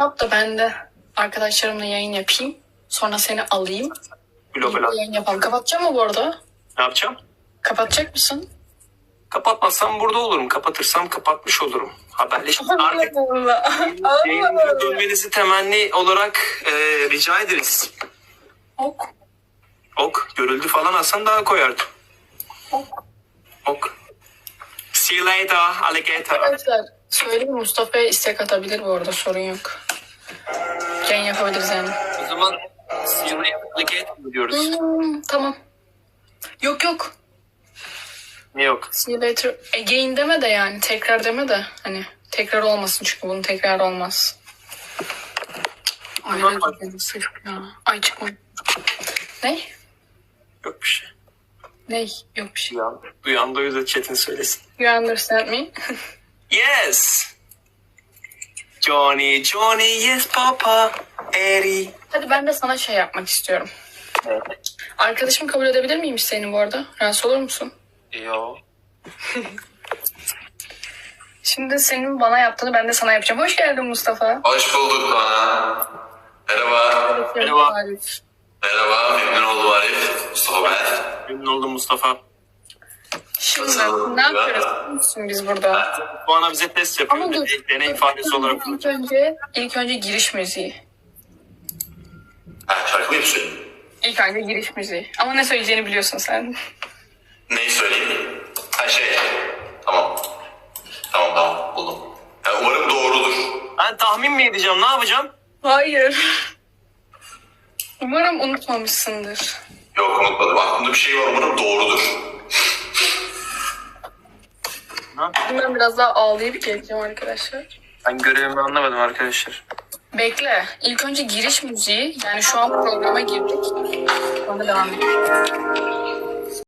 Yap da ben de arkadaşlarımla yayın yapayım. Sonra seni alayım. Global Yayın yapalım. Kapatacağım mı bu arada? Ne yapacağım? Kapatacak mısın? Kapatmazsam burada olurum. Kapatırsam kapatmış olurum. Haberleşme artık Allah yayınlara dönmenizi temenni olarak e, rica ederiz. Ok. Ok. Görüldü falan alsan daha koyardım. Ok. Ok. See you later, alligator. Arkadaşlar söyleyeyim mi? Mustafa'ya istek atabilir bu arada sorun yok. Yayın yapabiliriz yani. O zaman you later, alligator diyoruz. Hmm, tamam. Yok yok. Ne yok? See you later. Again deme de yani. Tekrar deme de. Hani tekrar olmasın çünkü bunun tekrar olmaz. Ay, Tamam. ne sırf ya. Ay çıkma. Ne? Yok bir şey. Ne? Yok bir şey. Duyan, duyan da o yüzden chat'in söylesin. You understand me? Yes! Johnny, Johnny, yes papa. Eri. Hadi ben de sana şey yapmak istiyorum. Arkadaşımı kabul edebilir miyim senin bu arada? Rahatsız olur musun? Yo. Şimdi senin bana yaptığını ben de sana yapacağım. Hoş geldin Mustafa. Hoş bulduk Kaan. Merhaba. Merhaba. Merhaba. Memnun oldum Arif. Mustafa ben. Memnun oldum Mustafa. Şimdi ne yapıyoruz biz burada? Bu ana bize test yapıyor. Ama dur. Deney, ifadesi olarak. İlk önce, ilk önce giriş müziği. Ha, şarkı mı yapıyorsun? İlk önce giriş müziği. Ama ne söyleyeceğini biliyorsun sen. Neyi söyleyeyim? Ha şey. Tamam. Tamam tamam buldum. Ha, umarım doğrudur. Ben tahmin mi edeceğim? Ne yapacağım? Hayır. Umarım unutmamışsındır. Yok unutmadım. Aklımda bir şey var umarım doğrudur. Ne yapayım? Ben biraz daha ağlayıp geleceğim arkadaşlar. Ben görevimi anlamadım arkadaşlar. Bekle. İlk önce giriş müziği. Yani şu an programa girdik. Sonra devam edelim.